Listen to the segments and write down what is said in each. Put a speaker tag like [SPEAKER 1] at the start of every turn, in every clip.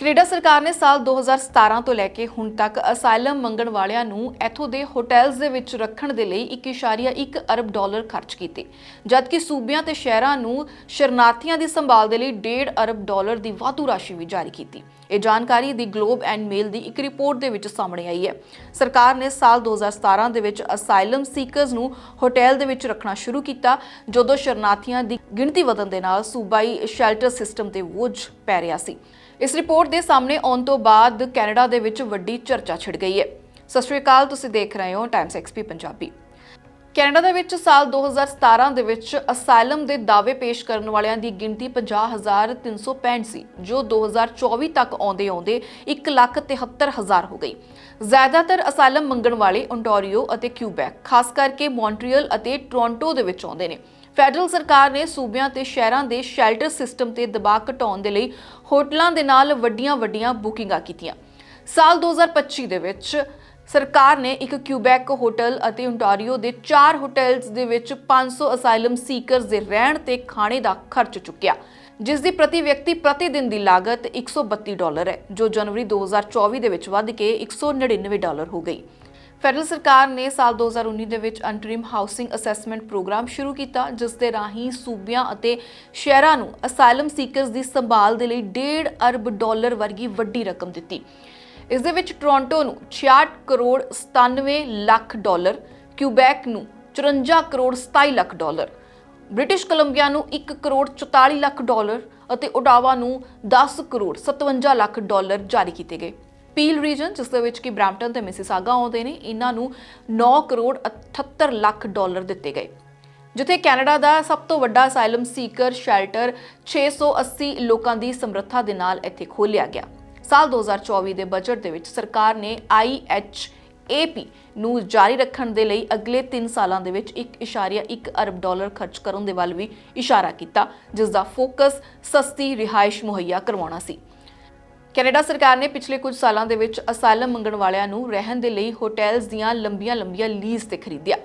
[SPEAKER 1] Canada ਸਰਕਾਰ ਨੇ ਸਾਲ 2017 ਤੋਂ ਲੈ ਕੇ ਹੁਣ ਤੱਕ ਅਸਾਈਲਮ ਮੰਗਣ ਵਾਲਿਆਂ ਨੂੰ ਇੱਥੋਂ ਦੇ ਹੋਟਲਸ ਦੇ ਵਿੱਚ ਰੱਖਣ ਦੇ ਲਈ 1.1 ਅਰਬ ਡਾਲਰ ਖਰਚ ਕੀਤੇ, ਜਦਕਿ ਸੂਬਿਆਂ ਤੇ ਸ਼ਹਿਰਾਂ ਨੂੰ ਸ਼ਰਨਾਰਥੀਆਂ ਦੀ ਸੰਭਾਲ ਦੇ ਲਈ 1.5 ਅਰਬ ਡਾਲਰ ਦੀ ਵਾਧੂ ਰਾਸ਼ੀ ਵੀ ਜਾਰੀ ਕੀਤੀ। ਇਹ ਜਾਣਕਾਰੀ ਦੀ ਗਲੋਬ ਐਂਡ ਮੇਲ ਦੀ ਇੱਕ ਰਿਪੋਰਟ ਦੇ ਵਿੱਚ ਸਾਹਮਣੇ ਆਈ ਹੈ। ਸਰਕਾਰ ਨੇ ਸਾਲ 2017 ਦੇ ਵਿੱਚ ਅਸਾਈਲਮ ਸੀਕਰਸ ਨੂੰ ਹੋਟੈਲ ਦੇ ਵਿੱਚ ਰੱਖਣਾ ਸ਼ੁਰੂ ਕੀਤਾ, ਜਦੋਂ ਸ਼ਰਨਾਰਥੀਆਂ ਦੀ ਗਿਣਤੀ ਵਧਣ ਦੇ ਨਾਲ ਸੂਬਾਈ ਸ਼ੈਲਟਰ ਸਿਸਟਮ ਤੇ ਬੋਝ ਪੈ ਰਿਹਾ ਸੀ। ਇਸ ਰਿਪੋਰਟ ਦੇ ਸਾਹਮਣੇ ਆਉਣ ਤੋਂ ਬਾਅਦ ਕੈਨੇਡਾ ਦੇ ਵਿੱਚ ਵੱਡੀ ਚਰਚਾ ਛਿੜ ਗਈ ਹੈ। ਸਤਿ ਸ਼੍ਰੀ ਅਕਾਲ, ਤੁਸੀਂ ਦੇਖ ਰਹੇ ਹੋ ਟਾਈਮਸ ਐਕਸਪੀ ਪੰਜਾਬੀ। ਕੈਨੇਡਾ ਦੇ ਵਿੱਚ ਸਾਲ 2017 ਦੇ ਵਿੱਚ ਅਸਾਈਲਮ ਦੇ ਦਾਅਵੇ ਪੇਸ਼ ਕਰਨ ਵਾਲਿਆਂ ਦੀ ਗਿਣਤੀ 50365 ਸੀ ਜੋ 2024 ਤੱਕ ਆਉਂਦੇ ਆਉਂਦੇ 173000 ਹੋ ਗਈ। ਜ਼ਿਆਦਾਤਰ ਅਸਾਈਲਮ ਮੰਗਣ ਵਾਲੇ ਓਨਟਾਰੀਓ ਅਤੇ ਕਿਊਬੈਕ, ਖਾਸ ਕਰਕੇ ਮੌਂਟਰੀਅਲ ਅਤੇ ਟੋਰਾਂਟੋ ਦੇ ਵਿੱਚ ਆਉਂਦੇ ਨੇ। ਫੈਡਰਲ ਸਰਕਾਰ ਨੇ ਸੂਬਿਆਂ ਤੇ ਸ਼ਹਿਰਾਂ ਦੇ ਸ਼ੈਲਟਰ ਸਿਸਟਮ ਤੇ ਦਬਾਅ ਘਟਾਉਣ ਦੇ ਲਈ ਹੋਟਲਾਂ ਦੇ ਨਾਲ ਵੱਡੀਆਂ-ਵੱਡੀਆਂ ਬੁਕਿੰਗਾਂ ਕੀਤੀਆਂ। ਸਾਲ 2025 ਦੇ ਵਿੱਚ ਸਰਕਾਰ ਨੇ ਇੱਕ ਕਿਊਬੈਕ ਹੋਟਲ ਅਤੇ ਓਨਟਾਰੀਓ ਦੇ ਚਾਰ ਹੋਟਲਸ ਦੇ ਵਿੱਚ 500 ਅਸਾਈਲਮ ਸੀਕਰਸ ਦੇ ਰਹਿਣ ਤੇ ਖਾਣੇ ਦਾ ਖਰਚ ਚੁੱਕਿਆ, ਜਿਸ ਦੀ ਪ੍ਰਤੀ ਵਿਅਕਤੀ ਪ੍ਰਤੀ ਦਿਨ ਦੀ ਲਾਗਤ 132 ਡਾਲਰ ਹੈ, ਜੋ ਜਨਵਰੀ 2024 ਦੇ ਵਿੱਚ ਵੱਧ ਕੇ 199 ਡਾਲਰ ਹੋ ਗਈ। ਫੈਡਰਲ ਸਰਕਾਰ ਨੇ ਸਾਲ 2019 ਦੇ ਵਿੱਚ ਅੰਟਰਿਮ ਹਾਊਸਿੰਗ ਅਸੈਸਮੈਂਟ ਪ੍ਰੋਗਰਾਮ ਸ਼ੁਰੂ ਕੀਤਾ, ਜਿਸ ਦੇ ਰਾਹੀਂ ਸੂਬਿਆਂ ਅਤੇ ਸ਼ਹਿਰਾਂ ਨੂੰ ਅਸਾਈਲਮ ਸੀਕਰਸ ਦੀ ਸੰਭਾਲ ਦੇ ਲਈ 1.5 ਅਰਬ ਡਾਲਰ ਵਰਗੀ ਵੱਡੀ ਰਕਮ ਦਿੱਤੀ। ਇਸ ਦੇ ਵਿੱਚ ਟੋਰਾਂਟੋ ਨੂੰ 66 ਕਰੋੜ 97 ਲੱਖ ਡਾਲਰ, ਕਿਊਬੈਕ ਨੂੰ 54 crore 27 lakh dollar, British Columbia ਨੂੰ 1 ਕਰੋੜ 44 ਲੱਖ ਡਾਲਰ ਅਤੇ ਓਟਾਵਾ ਨੂੰ 10 ਕਰੋੜ 57 ਲੱਖ ਡਾਲਰ ਜਾਰੀ ਕੀਤੇ ਗਏ। ਪੀਲ ਰੀਜਨ, ਜਿਸ ਦੇ ਵਿੱਚ ਕਿ ਬ੍ਰੈਂਪਟਨ ਤੇ ਮਿਸਿਸਾਗਾ ਆਉਂਦੇ ਨੇ, ਇਹਨਾਂ ਨੂੰ 9 ਕਰੋੜ 78 ਲੱਖ ਡਾਲਰ ਦਿੱਤੇ ਗਏ। ਜਿੱਥੇ ਕੈਨੇਡਾ ਦਾ ਸਭ ਤੋਂ ਵੱਡਾ ਅਸਾਈਲਮ ਸੀਕਰ ਸ਼ੈਲਟਰ 680 ਲੋਕਾਂ ਦੀ ਸਮਰੱਥਾ ਦੇ ਨਾਲ ਇੱਥੇ ਖੋਲ੍ਹਿਆ ਗਿਆ। ਸਾਲ 2024 ਦੇ ਬਜਟ ਦੇ ਵਿੱਚ ਸਰਕਾਰ ਨੇ IHAP ਨੂੰ ਜਾਰੀ ਰੱਖਣ ਦੇ ਲਈ ਅਗਲੇ 3 ਸਾਲਾਂ ਦੇ ਵਿੱਚ 1.1 ਅਰਬ ਡਾਲਰ ਖਰਚ ਕਰਨ ਦੇ ਵੱਲ ਵੀ ਇਸ਼ਾਰਾ ਕੀਤਾ, ਜਿਸ ਦਾ ਫੋਕਸ ਸਸਤੀ ਰਿਹਾਇਸ਼ ਮੁਹੱਈਆ ਕਰਵਾਉਣਾ ਸੀ। ਕੈਨੇਡਾ ਸਰਕਾਰ ਨੇ ਪਿਛਲੇ ਕੁਝ ਸਾਲਾਂ ਦੇ ਵਿੱਚ ਅਸਾਈਲਮ ਮੰਗਣ ਵਾਲਿਆਂ ਨੂੰ ਰਹਿਣ ਦੇ ਲਈ ਹੋਟਲਸ ਦੀਆਂ ਲੰਬੀਆਂ-ਲੰਬੀਆਂ ਲੀਜ਼ ਤੇ ਖਰੀਦਿਆ।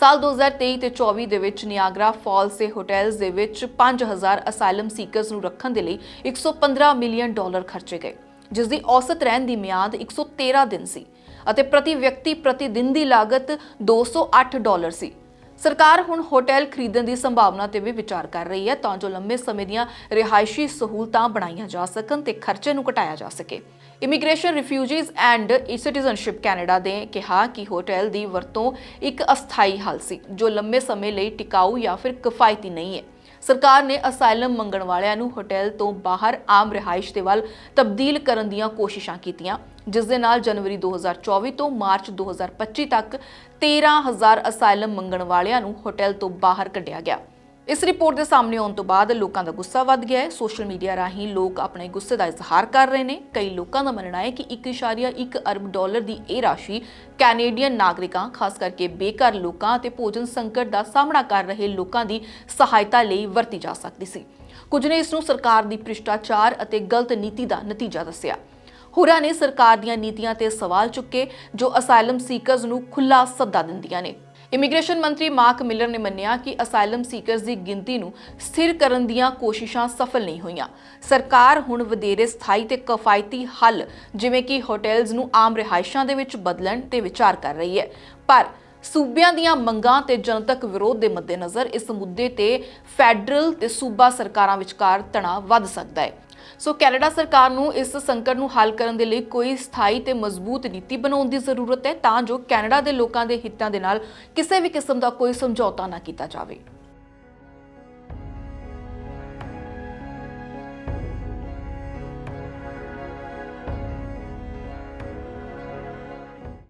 [SPEAKER 1] ਸਾਲ 2023 ਤੇ 24 ਦੇ ਵਿੱਚ ਨਿਆਗਰਾ ਫਾਲਸ ਦੇ ਹੋਟਲਸ ਦੇ ਵਿੱਚ 5000 ਅਸਾਈਲਮ ਸੀਕਰਸ ਨੂੰ ਰੱਖਣ ਦੇ ਲਈ 115 ਮਿਲੀਅਨ ਡਾਲਰ ਖਰਚੇ ਗਏ, ਜਿਸ ਦੀ ਔਸਤ ਰਹਿਣ ਦੀ ਮਿਆਦ 113 ਦਿਨ ਸੀ ਅਤੇ ਪ੍ਰਤੀ ਵਿਅਕਤੀ ਪ੍ਰਤੀ ਦਿਨ ਦੀ ਲਾਗਤ 208 ਡਾਲਰ ਸੀ। ਸਰਕਾਰ ਹੁਣ ਹੋਟਲ ਖਰੀਦਣ ਦੀ ਸੰਭਾਵਨਾ ਤੇ ਵੀ ਵਿਚਾਰ ਕਰ ਰਹੀ ਹੈ। ਤਾਂ ਜੋ ਲੰਬੇ ਸਮੇਂ ਦੀਆਂ ਰਿਹਾਇਸ਼ੀ ਸਹੂਲਤਾਂ ਬਣਾਈਆਂ ਜਾ ਸਕਣ ਤੇ ਖਰਚੇ ਨੂੰ ਘਟਾਇਆ ਜਾ ਸਕੇ। Immigration refugees and citizenship Canada ਦੇ ਕਿਹਾ ਕਿ ਹੋਟਲ ਦੀ ਵਰਤੋਂ ਇੱਕ ਅਸਥਾਈ ਹੱਲ ਸੀ, ਜੋ ਲੰਬੇ ਸਮੇਂ ਲਈ ਟਿਕਾਊ ਜਾਂ ਫਿਰ ਕਿਫਾਇਤੀ ਨਹੀਂ ਹੈ। ਸਰਕਾਰ ਨੇ ਅਸਾਈਲਮ ਮੰਗਣ ਵਾਲਿਆਂ ਨੂੰ ਹੋਟਲ ਤੋਂ ਬਾਹਰ ਆਮ ਰਿਹਾਇਸ਼ ਦੇ ਵੱਲ ਤਬਦੀਲ ਕਰਨ ਦੀਆਂ ਕੋਸ਼ਿਸ਼ਾਂ ਕੀਤੀਆਂ, ਜਿਸ ਦੇ ਨਾਲ ਜਨਵਰੀ 2024 ਤੋਂ ਮਾਰਚ 2025 ਤੱਕ 13000 ਅਸਾਈਲਮ ਮੰਗਣ ਵਾਲਿਆਂ ਨੂੰ ਹੋਟਲ ਤੋਂ ਬਾਹਰ ਕੱਢਿਆ ਗਿਆ। ਇਸ ਰਿਪੋਰਟ ਦੇ ਸਾਹਮਣੇ ਆਉਣ ਤੋਂ ਬਾਅਦ ਲੋਕਾਂ ਦਾ ਗੁੱਸਾ ਵੱਧ ਗਿਆ ਹੈ। ਸੋਸ਼ਲ ਮੀਡੀਆ ਰਾਹੀਂ ਲੋਕ ਆਪਣੇ ਗੁੱਸੇ ਦਾ ਇਜ਼ਹਾਰ ਕਰ ਰਹੇ ਨੇ। ਕਈ ਲੋਕਾਂ ਦਾ ਮੰਨਣਾ ਹੈ ਕਿ 1.1 ਅਰਬ ਡਾਲਰ ਦੀ ਇਹ ਰਾਸ਼ੀ ਕੈਨੇਡੀਅਨ ਨਾਗਰਿਕਾਂ, ਖਾਸ ਕਰਕੇ ਬੇਘਰ ਲੋਕਾਂ ਅਤੇ ਭੋਜਨ ਸੰਕਟ ਦਾ ਸਾਹਮਣਾ ਕਰ ਰਹੇ ਲੋਕਾਂ ਦੀ ਸਹਾਇਤਾ ਲਈ ਵਰਤੀ ਜਾ ਸਕਦੀ ਸੀ। ਕੁਝ ਨੇ ਇਸ ਨੂੰ ਸਰਕਾਰ ਦੀ ਭ੍ਰਿਸ਼ਟਾਚਾਰ ਅਤੇ ਗਲਤ ਨੀਤੀ ਦਾ ਨਤੀਜਾ ਦੱਸਿਆ। ਹੋਰਾਂ ਨੇ ਸਰਕਾਰ ਦੀਆਂ ਨੀਤੀਆਂ ਤੇ ਸਵਾਲ ਚੁੱਕੇ, ਜੋ ਅਸਾਈਲਮ ਸੀਕਰਸ ਨੂੰ ਖੁੱਲਾ ਸੱਦਾ ਦਿੰਦੀਆਂ ਨੇ। ਇਮੀਗ੍ਰੇਸ਼ਨ ਮੰਤਰੀ ਮਾਰਕ ਮਿਲਰ ਨੇ ਮੰਨਿਆ ਕਿ ਅਸਾਈਲਮ ਸੀਕਰਸ ਦੀ ਗਿਣਤੀ ਨੂੰ ਸਥਿਰ ਕਰਨ ਦੀਆਂ ਕੋਸ਼ਿਸ਼ਾਂ ਸਫਲ ਨਹੀਂ ਹੋਈਆਂ। ਸਰਕਾਰ ਹੁਣ ਵਧੇਰੇ ਸਥਾਈ ਤੇ ਕਿਫਾਇਤੀ ਹੱਲ, ਜਿਵੇਂ ਕਿ ਹੋਟਲਸ ਨੂੰ ਆਮ ਰਿਹਾਇਸ਼ਾਂ ਦੇ ਵਿੱਚ ਬਦਲਣ ਤੇ ਵਿਚਾਰ ਕਰ ਰਹੀ ਹੈ। ਪਰ ਸੂਬਿਆਂ ਦੀਆਂ ਮੰਗਾਂ ਤੇ ਜਨਤਕ ਵਿਰੋਧ ਦੇ ਮੱਦੇਨਜ਼ਰ ਇਸ ਮੁੱਦੇ ਤੇ ਫੈਡਰਲ ਤੇ ਸੂਬਾ ਸਰਕਾਰਾਂ ਵਿਚਕਾਰ ਤਣਾਅ ਵੱਧ ਸਕਦਾ ਹੈ। ਸੋ ਕੈਨੇਡਾ ਸਰਕਾਰ ਨੂੰ ਇਸ ਸੰਕਟ ਨੂੰ ਹੱਲ ਕਰਨ ਦੇ ਲਈ ਕੋਈ ਸਥਾਈ ਤੇ ਮਜ਼ਬੂਤ ਨੀਤੀ ਬਣਾਉਣ ਦੀ ਜ਼ਰੂਰਤ ਹੈ, ਤਾਂ ਜੋ ਕੈਨੇਡਾ ਦੇ ਲੋਕਾਂ ਦੇ ਹਿੱਤਾਂ ਦੇ ਨਾਲ ਕਿਸੇ ਵੀ ਕਿਸਮ ਦਾ ਕੋਈ ਸਮਝੌਤਾ ਨਾ ਕੀਤਾ ਜਾਵੇ।